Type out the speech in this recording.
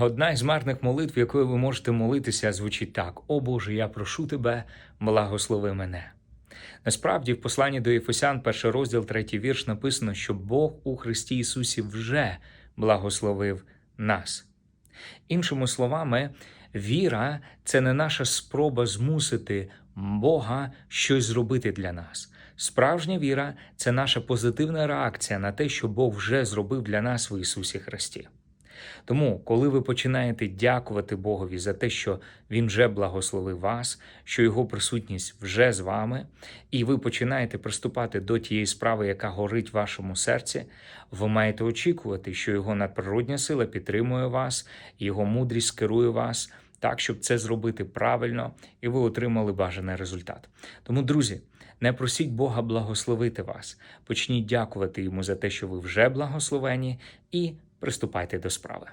Одна із марних молитв, якою ви можете молитися, звучить так: О Боже, я прошу тебе, благослови мене. Насправді, в посланні до Єфесян, перший розділ, третій вірш, написано, що Бог у Христі Ісусі вже благословив нас. Іншими словами, віра це не наша спроба змусити Бога щось зробити для нас. Справжня віра це наша позитивна реакція на те, що Бог вже зробив для нас в Ісусі Христі. Тому, коли ви починаєте дякувати Богові за те, що Він вже благословив вас, що Його присутність вже з вами, і ви починаєте приступати до тієї справи, яка горить в вашому серці, ви маєте очікувати, що Його надприродня сила підтримує вас, Його мудрість керує вас так, щоб це зробити правильно, і ви отримали бажаний результат. Тому, друзі, не просіть Бога благословити вас. Почніть дякувати йому за те, що ви вже благословені, і приступайте до справи.